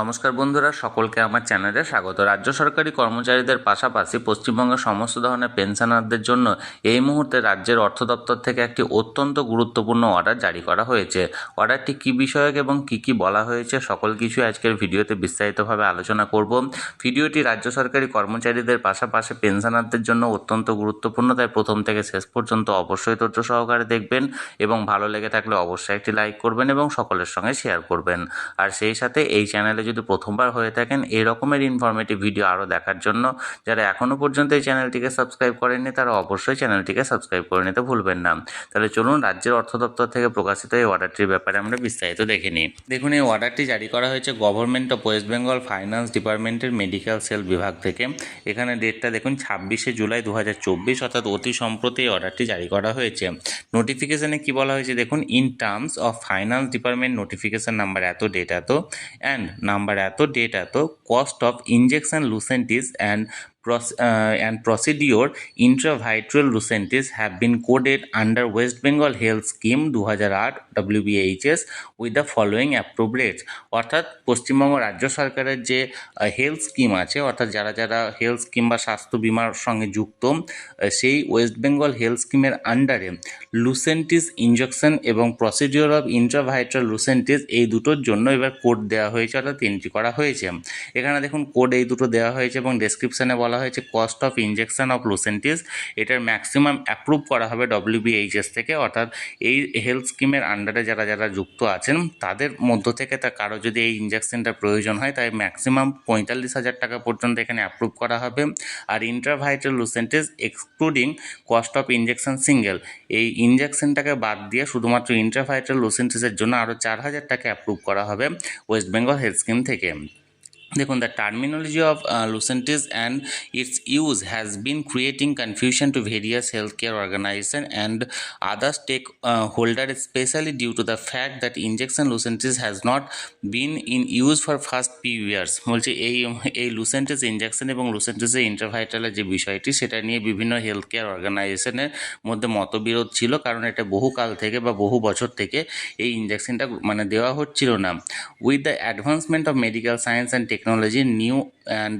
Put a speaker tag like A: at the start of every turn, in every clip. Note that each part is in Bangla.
A: নমস্কার বন্ধুরা, সকলকে আমার চ্যানেলে স্বাগত। রাজ্য সরকারি কর্মচারীদের পাশাপাশি পশ্চিমবঙ্গের সমস্ত ধরনের পেনশনারদের জন্য এই মুহূর্তে রাজ্যের অর্থ দপ্তর থেকে একটি অত্যন্ত গুরুত্বপূর্ণ অর্ডার জারি করা হয়েছে। অর্ডারটি কী বিষয়ক এবং কী কী বলা হয়েছে সকল কিছু আজকের ভিডিওতে বিস্তারিতভাবে আলোচনা করব। ভিডিওটি রাজ্য সরকারি কর্মচারীদের পাশাপাশি পেনশনারদের জন্য অত্যন্ত গুরুত্বপূর্ণ, তাই প্রথম থেকে শেষ পর্যন্ত অবশ্যই তথ্য সহকারে দেখবেন এবং ভালো লেগে থাকলে অবশ্যই একটি লাইক করবেন এবং সকলের সঙ্গে শেয়ার করবেন। আর সেই সাথে এই চ্যানেলে যদি প্রথমবার হয়ে থাকেন এই রকমের ইনফরমেটিভ ভিডিও আরও দেখার জন্য যারা এখনও পর্যন্ত এই চ্যানেলটিকে সাবস্ক্রাইব করেননি, তারা অবশ্যই চ্যানেলটিকে সাবস্ক্রাইব করে নিতে ভুলবেন না। তাহলে চলুন রাজ্যের অর্থ দপ্তর থেকে প্রকাশিত এই অর্ডারটির ব্যাপারে আমরা বিস্তারিত দেখে নিই। দেখুন, এই অর্ডারটি জারি করা হয়েছে government of West Bengal finance ডিপার্টমেন্টের মেডিকেল সেল বিভাগ থেকে। এখানে ডেটটা দেখুন, ছাব্বিশে জুলাই দু হাজার চব্বিশ, অর্থাৎ অতি সম্প্রতি এই অর্ডারটি জারি করা হয়েছে। নোটিফিকেশানে কি বলা হয়েছে দেখুন in terms of finance department notification number এত ডেট এত। অ্যান্ড নাম্বার এত ডেট এত cost of injection Lucentis and and procedure, intravitreal lucentis have been coded under West Bengal Health Scheme 2008 WBHS with the following rates অর্থাৎ পশ্চিমবঙ্গ রাজ্য সরকারের যে হেলথ স্কিম আছে, অর্থাৎ যারা যারা হেলথ স্কিম বা স্বাস্থ্য বিমার সঙ্গে যুক্ত সেই ওয়েস্ট বেঙ্গল হেলথ স্কিমের আন্ডারে লুসেন্টিস ইনজেকশন এবং প্রসিডিওর অফ ইন্ট্রাভাইট্রাল লুসেন্টিস এই দুটোর জন্য এবার কোড দেওয়া হয়েছে, অর্থাৎ এন্ট্রি করা হয়েছে। এখানে দেখুন কোড এই দুটো দেওয়া হয়েছে এবং ডেসক্রিপশানে বলা হয়েছে cost of injection of Lucentis এটার ম্যাক্সিমাম অ্যাপ্রুভ করা হবে ডব্লিউবিএইচএস থেকে। অর্থাৎ এই হেলথ স্কিমের আন্ডারে যারা যারা যুক্ত আছেন, তাদের মধ্য থেকে তা কারও যদি এই ইনজেকশনটার প্রয়োজন হয়, তাই ম্যাক্সিমাম পঁয়তাল্লিশ হাজার টাকা পর্যন্ত এখানে অ্যাপ্রুভ করা হবে। আর intravital Lucentis excluding cost of injection single এই ইনজেকশনটাকে বাদ দিয়ে শুধুমাত্র ইন্ট্রাভাইটাল লুসেন্টিসের জন্য আরও চার হাজার টাকা অ্যাপ্রুভ করা হবে ওয়েস্ট বেঙ্গল হেলথ স্কিম থেকে। দেখুন the terminology of Lucentis and its use has been creating confusion to various health care organization and others stakeholder specially due to the fact that injection Lucentis has not been in use for first few years বলছে, এই এই লুসেন্টিস ইনজেকশন এবং লুসেন্টিসের ইন্টারভাইটালের যে বিষয়টি, সেটা নিয়ে বিভিন্ন হেলথ কেয়ার অর্গানাইজেশনের মধ্যে মতবিরোধ ছিল, কারণ এটা বহুকাল থেকে বা বহু বছর থেকে এই ইনজেকশনটা মানে দেওয়া হচ্ছিল না। With the advancement of medical science and technology new and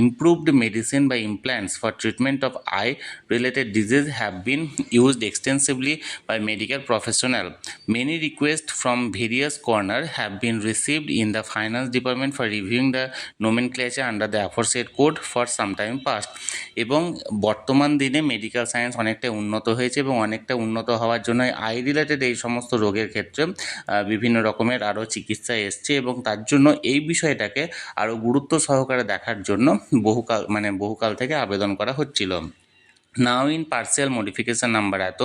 A: improved medicine by implants for treatment of eye related disease have been used extensively by medical professional many requests from various corner have been received in the finance department for reviewing the nomenclature under the aforesaid code for some time past এবং বর্তমান দিনে মেডিকেল সায়েন্স অনেকটা উন্নত হয়েছে এবং অনেকটা উন্নত হওয়ার জন্য আই রিলেটেড এই সমস্ত রোগের ক্ষেত্রে বিভিন্ন রকমের আরও চিকিৎসা এসছে এবং তার জন্য এই বিষয়টাকে আরও গুরুত্ব সহকারে দেখার জন্য বহুকাল মানে বহুকাল থেকে আবেদন করা হচ্ছিল। Now in partial modification number এত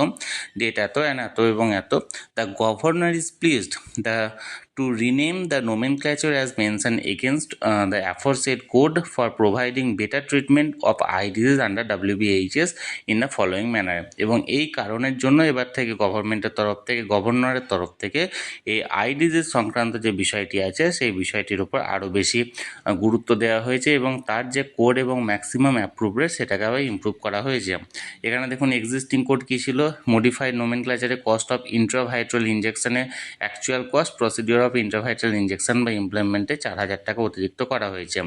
A: ডেট এত অ্যান্ড এত এবং এত। The governor is pleased the to rename the nomenclature as mention against the aforesaid code for providing better treatment of eye disease under WBHS in the following manner এবং এই কারণের জন্য এবার থেকে গভর্নমেন্টের তরফ থেকে, গভর্নরের তরফ থেকে এই আই ডিজিজ সংক্রান্ত যে বিষয়টি আছে, সেই বিষয়টির উপর আরও বেশি গুরুত্ব দেওয়া হয়েছে এবং তার যে কোড এবং ম্যাক্সিমাম অ্যাপ্রুভ রেট সেটাকে আবার ইমপ্রুভ করা হয়েছে। এখানে দেখুন এক্সিস্টিং কোড কী ছিল? মডিফাইড নোমেনক্লেচারে cost of intravitreal ইনজেকশনে actual cost procedure of intravital injection বা ইমপ্লিমেন্টে চার হাজার টাকা অতিরিক্ত করা হয়েছে।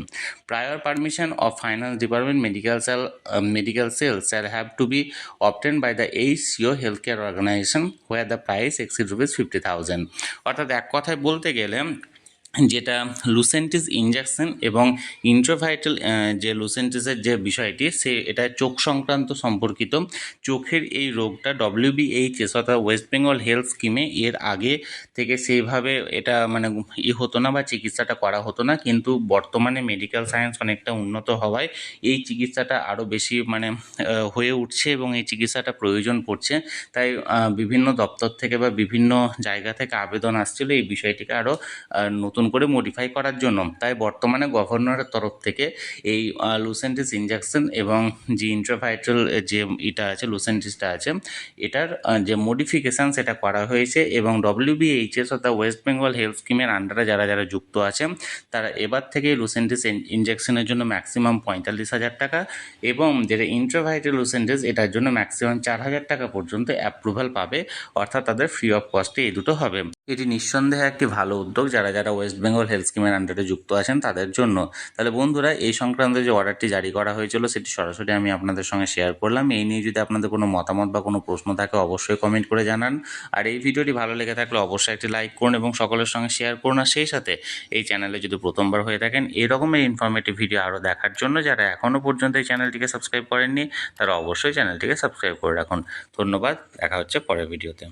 A: Prior permission of finance department medical cell medical cell sir have to be obtain by the H CO health care organization where the price exceed rupees fifty thousand অর্থাৎ এক কথায় বলতে গেলে যেটা লুসেন্টিস ইনজেকশন এবং ইন্ট্রোভাইটাল যে লুসেন্টিসের যে বিষয়টি, সে এটা চোখ সংক্রান্ত সম্পর্কিত। চোখের এই রোগটা ডব্লিউবিএইচএস অর্থাৎ ওয়েস্ট বেঙ্গল হেলথ স্কিমে এর আগে থেকে সেইভাবে এটা মানে ই হতো না বা চিকিৎসাটা করা হতো না, কিন্তু বর্তমানে মেডিকেল সায়েন্স অনেকটা উন্নত হওয়ায় এই চিকিৎসাটা আরও বেশি মানে হয়ে উঠছে এবং এই চিকিৎসাটা প্রয়োজন পড়ছে। তাই বিভিন্ন দপ্তর থেকে বা বিভিন্ন জায়গা থেকে আবেদন আসছিল। এই বিষয়টিকে আরও নতুন করে মডিফাই করার জন্য। তাই বর্তমানে গভর্নরের তরফ থেকে এই লুসেন্টিস ইনজেকশন এবং যে ইন্ট্রাভাইটাল যে এটা আছে লুসেন্টিসটা আছে, এটার যে মডিফিকেশান সেটা করা হয়েছে এবং ডব্লিউবিএইচএস অর্থাৎ ওয়েস্ট বেঙ্গল হেলথ স্কিমের আন্ডারে যারা যারা যুক্ত আছে, তারা এবার থেকে লুসেন্টিস ইনজেকশনের জন্য ম্যাক্সিমাম পঁয়তাল্লিশ হাজার টাকা এবং যেটা ইন্ট্রাভাইটাল লুসেন্টিস এটার জন্য ম্যাক্সিমাম চার হাজার টাকা পর্যন্ত অ্যাপ্রুভাল পাবে, অর্থাৎ তাদের ফ্রি অফ কস্টে এই দুটো হবে। এটি নিঃসন্দেহে একটি ভালো উদ্যোগ যারা যারা ওয়েস্ট বেঙ্গল হেলথ স্কিমের আন্ডারে যুক্ত আছেন তাদের জন্য। তাহলে বন্ধুরা, এই সংক্রান্ত যে অর্ডারটি জারি করা হয়েছিল, সেটি সরাসরি আমি আপনাদের সঙ্গে শেয়ার করলাম। এই নিয়ে যদি আপনাদের কোনো মতামত বা কোনো প্রশ্ন থাকে, অবশ্যই কমেন্ট করে জানান। আর এই ভিডিওটি ভালো লেগে থাকলে অবশ্যই একটি লাইক করুন এবং সকলের সঙ্গে শেয়ার করুন। আর সেই সাথে এই চ্যানেলে যদি প্রথমবার হয়ে থাকেন এরকমের ইনফরমেটিভ ভিডিও আরও দেখার জন্য যারা এখনও পর্যন্ত এই চ্যানেলটিকে সাবস্ক্রাইব করেননি, তারা অবশ্যই চ্যানেলটিকে সাবস্ক্রাইব করে রাখুন। ধন্যবাদ, দেখা হচ্ছে পরের ভিডিওতে